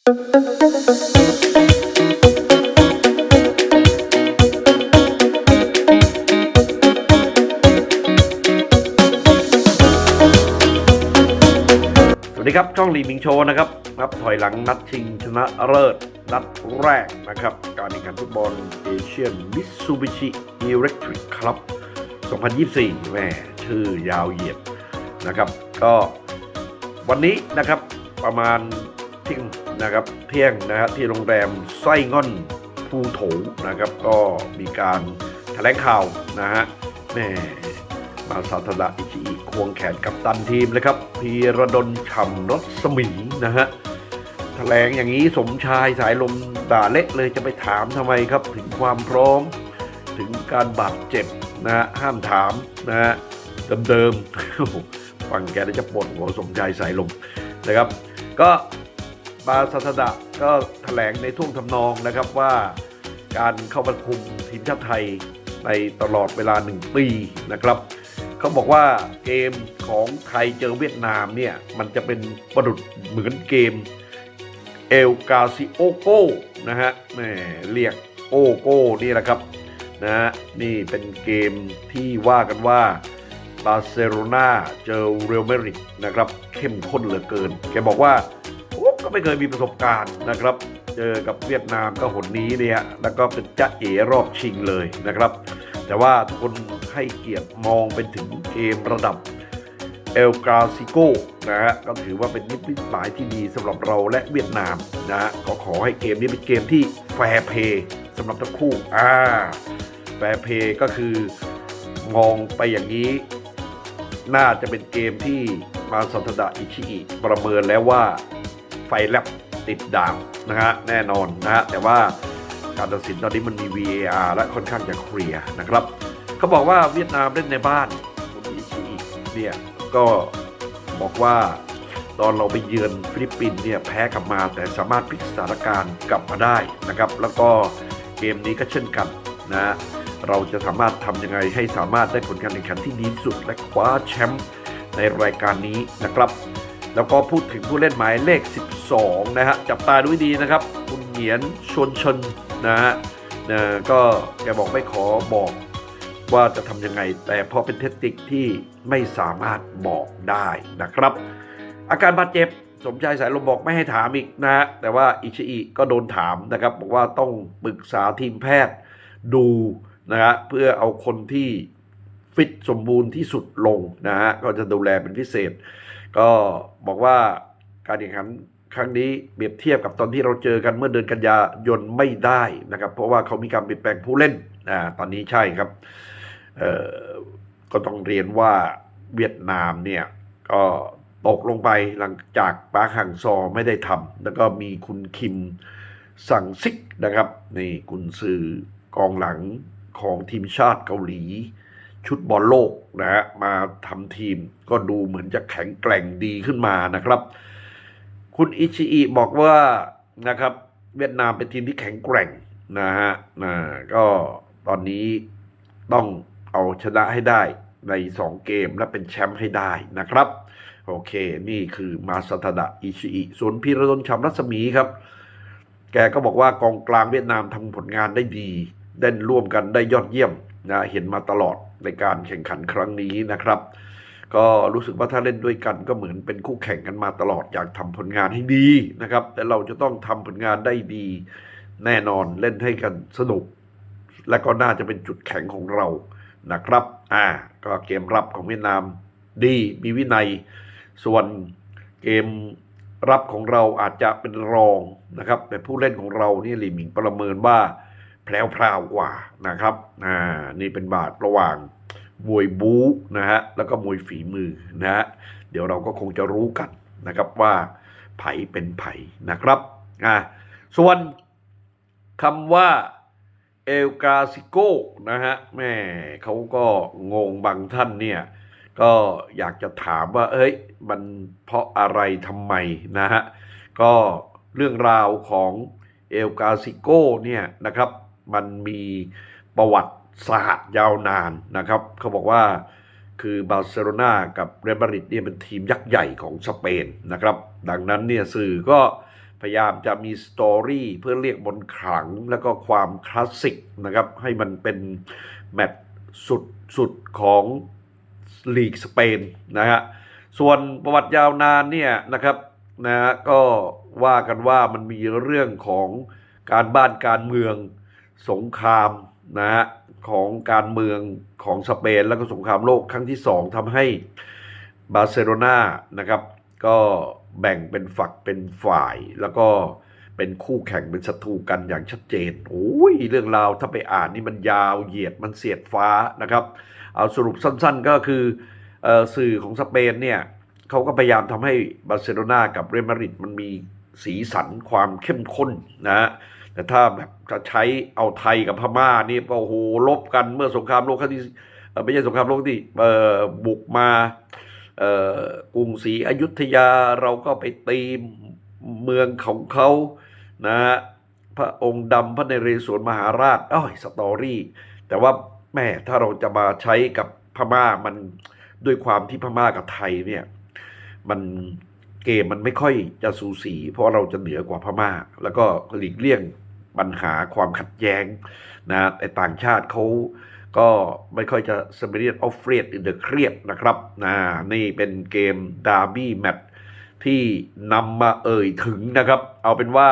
สวัสดีครับ ช่องลีมิงโชว์นะครับนับถอยหลังนัดชิงชนะเลิศนัดแรกนะครับ การแข่งขันฟุตบอลเอเชียนมิตซูบิชิอิเล็กทริกครับ 2024แหม่ชื่อยาวเหยียดนะครับ ก็วันนี้นะครับประมาณ เที่ยงนะครับเที่ยงนะฮะที่โรงแรมไส้ง่อนภูโถนะครับก็มีการแถลงข่าวนะฮะแม่มาซาทดะอิชิอิควงแขนกับตันทีมเลยครับพีระดลฉ่ำรศมีนะฮะแถลงอย่างนี้สมชายสายลมด่าเละเลยจะไปถามทำไมครับ ถึงความพร้อม ถึงการบาดเจ็บนะฮะห้ามถามนะฮะเดิมๆฟังแกแล้จะปวดหัวสมชายสายลมนะครับ ก็ บาซาทดะก็แถลงในท่วงทำนองนะครับว่าการเข้าประคุมทีมชาติไทยในตลอดเวลา 1 ปีนะครับเขาบอกว่าเกมของไทยเจอเวียดนามเนี่ย มันจะเป็นประดุดเหมือนเกมเอลกาซิโอโกนะฮะแหมเรียกโอโก้นี่แหละครับนะฮะนี่เป็นเกมที่ว่ากันว่าบาร์เซโลนาเจอเรอัลมาดริดนะครับ เข้มข้นเหลือเกิน แกบอกว่า ไม่เคยมีประสบการณ์นะครับ เจอกับเวียดนามก็หนนี้เนี่ยแล้วก็เป็นจ๊ะเอ๋รอบชิงเลยนะครับ แต่ว่าทุกคนให้เกียรติมองเป็นถึงเกมระดับเอลกาซิโกนะฮะก็ถือว่าเป็นนิมิตหมายที่ดีสำหรับเราและเวียดนามนะฮะก็ขอให้เกมนี้เป็นเกมที่แฟร์เพย์สำหรับทั้งคู่อ่าแฟร์เพย์ก็คือมองไปอย่างนี้ น่าจะเป็นเกมที่มาสัตดะอิชิอิประเมินแล้วว่า ไฟแลบติดดาวนะฮะแน่นอนนะฮะแต่ว่าการตัดสินตอนนี้มันมี VAR และค่อนข้างจะเคลียร์นะครับเขาบอกว่าเวียดนามเล่นในบ้านคุณอิชิเนี่ยก็บอกว่าตอนเราไปเยือนฟิลิปปินส์เนี่ยแพ้กลับมาแต่สามารถพลิกสถานการณ์กลับมาได้นะครับ แล้วก็เกมนี้ก็เช่นกันนะเราจะสามารถทำยังไงให้สามารถได้ผลการแข่งขันที่ดีสุด และคว้าแชมป์ในรายการนี้นะครับ แล้วก็พูดถึงผู้เล่นหมายเลข 12 นะฮะ จับตาดูให้ดีนะครับ คุณเหงียนชวนชนนะฮะนะก็แกบอกไม่ขอบอกว่าจะทำยังไง แต่เพราะเป็นเทคนิคที่ไม่สามารถบอกได้นะครับ อาการบาดเจ็บสมชายสายลมบอกไม่ให้ถามอีกนะฮะ แต่ว่าอิชิอิก็โดนถามนะครับ บอกว่าต้องปรึกษาทีมแพทย์ดูนะฮะเพื่อเอาคนที่ฟิตสมบูรณ์ที่สุดลงนะฮะก็จะดูแลเป็นพิเศษ ก็บอกว่าการแข่งขันครั้งนี้เปรียบเทียบกับตอนที่เราเจอกันเมื่อเดือนกันยายนไม่ได้นะครับ เพราะว่าเขามีการเปลี่ยนแปลงผู้เล่นอ่าตอนนี้ใช่ครับเอ่อก็ต้องเรียนว่าเวียดนามเนี่ยก็ตกลงไปหลังจากปาร์คฮังซอไม่ได้ทำแล้วก็มีคุณคิมสั่งซิกนะครับนี่กุนซือกองหลังของทีมชาติเกาหลี ชุดบอลโลกนะฮะมาทำทีมก็ดูเหมือนจะแข็งแกร่งดีขึ้นมานะครับ คุณอิชิอิบอกว่านะครับ เวียดนามเป็นทีมที่แข็งแกร่งนะฮะนะก็ตอนนี้ต้องเอาชนะให้ได้ใน 2 เกมและเป็นแชมป์ให้ได้นะครับ โอเค นี่คือมาสตดะอิชิอิส่วนพีระดลชำรัศมีครับ แกก็บอกว่ากองกลางเวียดนามทำผลงานได้ดีเล่นร่วมกันได้ยอดเยี่ยม นะเห็นมาตลอดในการแข่งขันครั้งนี้นะครับ ก็รู้สึกว่าถ้าเล่นด้วยกันก็เหมือนเป็นคู่แข่งกันมาตลอดอยากทำผลงานให้ดีนะครับ แต่เราจะต้องทำผลงานได้ดี แน่นอนเล่นให้กันสนุก และก็น่าจะเป็นจุดแข็งของเรานะครับ อ่า ก็เกมรับของเวียดนามดีมีวินัย ส่วนเกมรับของเราอาจจะเป็นรองนะครับ แต่ผู้เล่นของเรานี่หลีหมิงประเมินว่า พรวกว่านะครับอ่านี่เป็นบาทระหว่างมวยบู๊นะฮะแล้วก็มวยฝีมือนะฮะเดี๋ยวเราก็คงจะรู้กันนะครับว่าไผเป็นไผนะครับอ่าส่วนคำว่าเอลกาซิโกนะฮะแม่เขาก็งงบางท่านเนี่ยก็อยากจะถามว่า เอ้ย มันเพราะอะไรทำไมนะฮะ ก็เรื่องราวของเอลกาซิโกเนี่ยนะครับ มันมีประวัติศาสตร์ยาวนานนะครับ เขาบอกว่าคือบาร์เซโลนากับเรอัลมาดริดเนี่ยเป็นทีมยักษ์ใหญ่ของสเปนนะครับ ดังนั้นเนี่ยสื่อก็พยายามจะมีสตอรี่เพื่อเรียกบนขลังแล้วก็ความคลาสสิกนะครับ ให้มันเป็นแมตช์สุดสุดของลีกสเปนนะฮะส่วนประวัติยาวนานเนี่ยนะครับนะฮะก็ว่ากันว่ามันมีเรื่องของการบ้านการเมือง สงครามนะฮะของการเมืองของสเปน แล้วก็สงครามโลกครั้งที่สองทำให้บาร์เซโลนานะครับก็แบ่งเป็นฝักเป็นฝ่าย แล้วก็เป็นคู่แข่งเป็นศัตรูกันอย่างชัดเจนโอ้ยเรื่องราวถ้าไปอ่านนี่มันยาวเหยียดมันเสียดฟ้านะครับ เอาสรุปสั้นๆก็คือเออสื่อของสเปนเนี่ยเขาก็พยายามทำให้บาร์เซโลนากับเรอัลมาดริดมันมีสีสันความเข้มข้นนะฮะ แต่ถ้าแบบจะใช้เอาไทยกับพม่านี่ก็โอ้โหลบกันเมื่อสงครามโลกครั้งที่ไม่ใช่สงครามโลกที่บุกมากรุงศรีอยุธยาเราก็ไปตีเมืองของเขานะฮะพระองค์ดำพระนเรศวรมหาราชอ้อยสตอรี่ แต่ว่าแม่ถ้าเราจะมาใช้กับพม่ามันด้วยความที่พม่ากับไทยเนี่ยมัน เกมมันไม่ค่อยจะสูสี เพราะเราจะเหนือกว่าพม่า แล้วก็หลีกเลี่ยงปัญหาความขัดแย้งนะแต่ต่างชาติเขาก็ไม่ค่อยจะสเปเรียนออฟเฟรดอินเดอะเครียดนะครับนะนี่เป็นเกมดาร์บี้แมตที่นำมาเอ่ยถึงนะครับ เอาเป็นว่า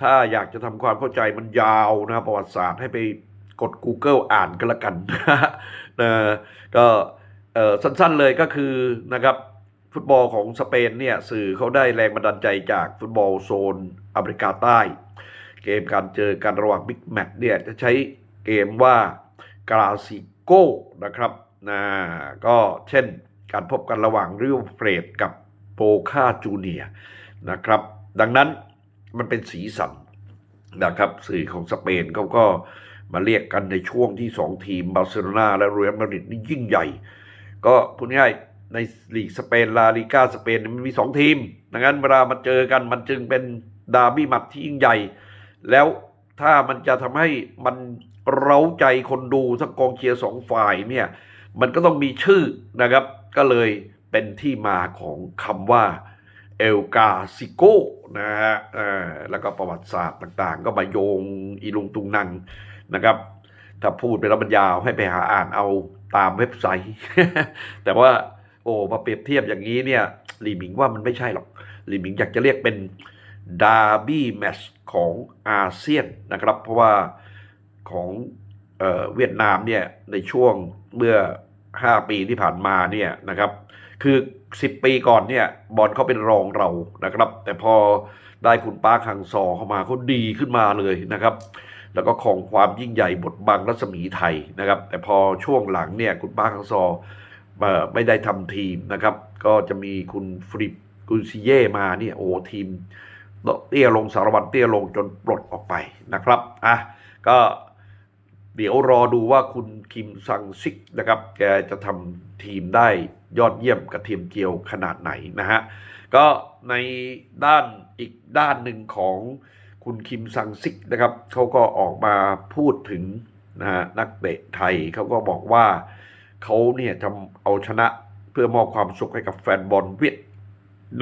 ถ้าอยากจะทำความเข้าใจมันยาวนะรประวัติศาสตร์ให้ไปกด Google อ่านก็แล้วกันนะก็สั้นๆเลยก็คือนะครับ ฟุตบอลของสเปนเนี่ยสื่อเขาได้แรงบันดาลใจจากฟุตบอลโซนอเมริกาใต้ เกมการเจอกันระหว่างบิ๊กแมตช์เนี่ยจะใช้เกมว่ากราซิโกนะครับนะก็เช่นการพบกันระหว่างริวเฟรดกับโปคาจูเนียนะครับ ดังนั้นมันเป็นสีสันนะครับสื่อของสเปนเขาก็มาเรียกกันในช่วงที่ 2 ทีมบาร์เซโลนาและเรอัลมาดริดนี่ยิ่งใหญ่ ก็พูดง่าย ในลีกสเปนลาลิก้าสเปนมันมี 2 ทีมดังนั้นเวลามาเจอกันมันจึงเป็นดาร์บี้มัดที่ยิ่งใหญ่ แล้วถ้ามันจะทำให้มันเร้าใจคนดูทั้งกองเชียร์สองฝ่ายเนี่ยมันก็ต้องมีชื่อนะครับ ก็เลยเป็นที่มาของคำว่าเอลกาซิโกนะฮะแล้วก็ประวัติศาสตร์ต่างๆ ก็มาโยงอีลุงตุงนังนะครับ ถ้าพูดไปแล้วมันยาวให้ไปหาอ่านเอาตามเว็บไซต์ แต่ว่า อ้มาเปรียบเทียบอย่างนี้เนี่ยลีหมิงว่ามันไม่ใช่หรอกลีหมิงอยากจะเรียกเป็นดาร์บี้แมชของอาเซียนนะครับ เพราะว่าของเออเวียดนามเนี่ยในช่วงเมื่อ 5 ปีที่ผ่านมาเนี่ยนะครับ คือ 10 ปีก่อนเนี่ยบอลเขาเป็นรองเรานะครับ แต่พอได้คุณป้าคังซอเข้ามาเขาดีขึ้นมาเลยนะครับ แล้วก็ของความยิ่งใหญ่บทบังรัศมีไทยนะครับ แต่พอช่วงหลังเนี่ยคุณป้าคังซอ ไม่ได้ทำทีมนะครับ ก็จะมีคุณฟริปกุนซิเย่มาเนี่ยโอ้ทีมเตี้ยลงสารวัตรเตี้ยลงจนปลดออกไปนะครับอะก็เดี๋ยวรอดูว่าคุณคิมซังซิกนะครับ แกจะทำทีมได้ยอดเยี่ยมกับทียมเกียวขนาดไหนนะฮะ ก็ในด้านอีกด้านหนึ่งของคุณคิมซังซิกนะครับเขาก็ออกมาพูดถึงนะฮะนักเตะไทยเขาก็บอกว่า เขาเนี่ยจะเอาชนะเพื่อมอบความสุขให้กับแฟนบอลเวียด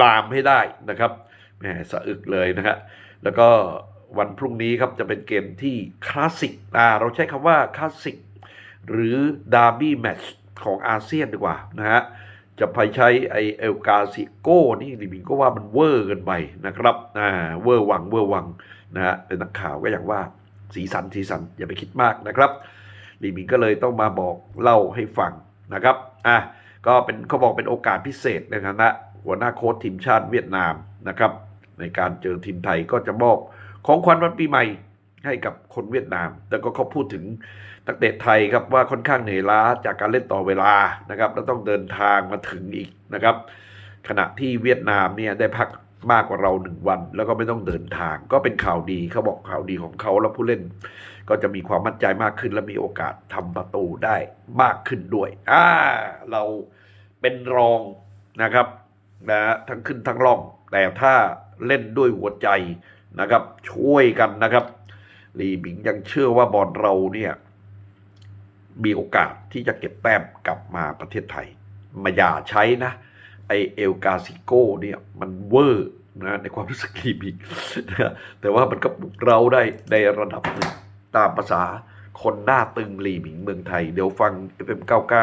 นามให้ได้นะครับแหมสะอึกเลยนะฮะแล้วก็วันพรุ่งนี้ครับจะเป็นเกมที่คลาสสิกอ่าเราใช้คำว่าคลาสสิกหรือดาร์บี้แมตช์ของอาเซียนดีกว่านะฮะจะไปใช้ไอเอลกาซิโก้นี่ลิมิงก็ว่ามันเวอร์เกินไปนะครับอ่าเวอร์วังเวอร์วังนะฮะเป็นนักข่าวก็อย่างว่าสีสันสีสันอย่าไปคิดมากนะครับ ลิมิงก็เลยต้องมาบอกเล่าให้ฟังนะครับอะก็เป็นเขาบอกเป็นโอกาสพิเศษในฐานะหัวหน้าโค้ชทีมชาติเวียดนามนะครับ ในการเจอทีมไทยก็จะมอบของขวัญวันปีใหม่ให้กับคนเวียดนาม แล้วก็เขาพูดถึงนักเตะไทยครับว่าค่อนข้างเหนื่อยล้าจากการเล่นต่อเวลานะครับ แล้วต้องเดินทางมาถึงอีกนะครับ ขณะที่เวียดนามเนี่ยได้พัก มากกว่าเราหนึ่งวัน แล้วก็ไม่ต้องเดินทาง ก็เป็นข่าวดีเขาบอกข่าวดีของเขาแล้วผู้เล่น ก็จะมีความมั่นใจมากขึ้น และมีโอกาสทำประตูได้มากขึ้นด้วยอ่าเราเป็นรองนะครับนะทั้งขึ้นทั้งล่อง แต่ถ้าเล่นด้วยหัวใจนะครับ ช่วยกันนะครับลีบิงยังเชื่อว่าบอลเราเนี่ยมีโอกาสที่จะเก็บแต้มกลับมาประเทศไทย มาอย่าใช้นะ ไอเอลกาซิโก้เนี่ยมันเวอร์นะในความรู้สึกลีบิงนะแต่ว่ามันก็ปลุกเราได้ในระดับหนึ่งตามภาษาคนหน้าตึงลีบิงเมืองไทย เดี๋ยวฟัง FM99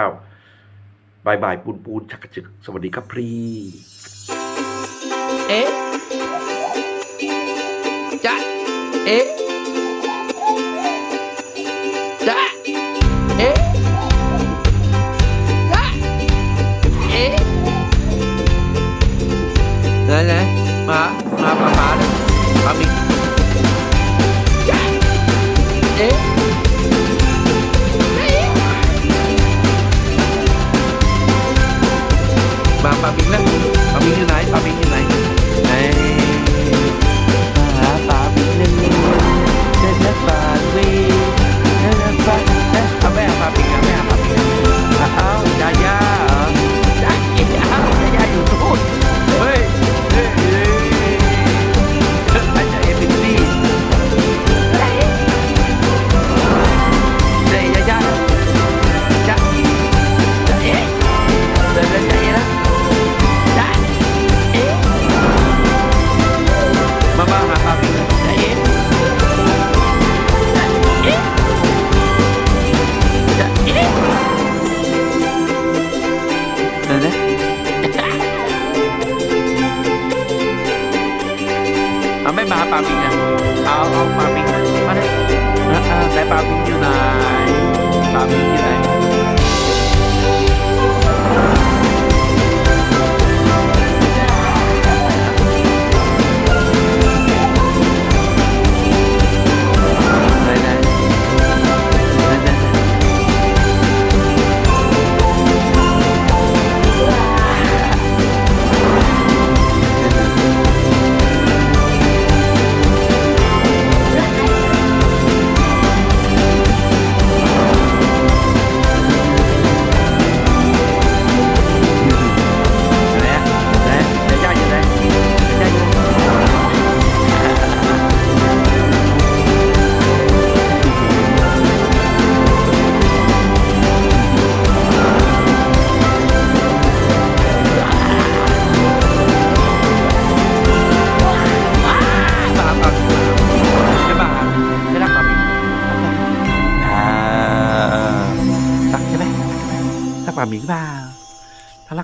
บายบายปูนปูนชักจึก สวัสดีครับพรีเอ๊ะจะเอ๊ะ ไหนไหนมา มามามาเลยมาบิง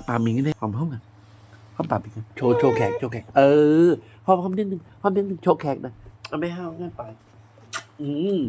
ถ้ารักปาปิงเนี่ยหอมพร้อมกันหอมปาปิงกันโชว์โชว์แขกโชว์แขกเออหอมหอมนิดนึงหอมนิดนึงโชว์แขกนะเอาไม่ห้าวงั้นไปอืม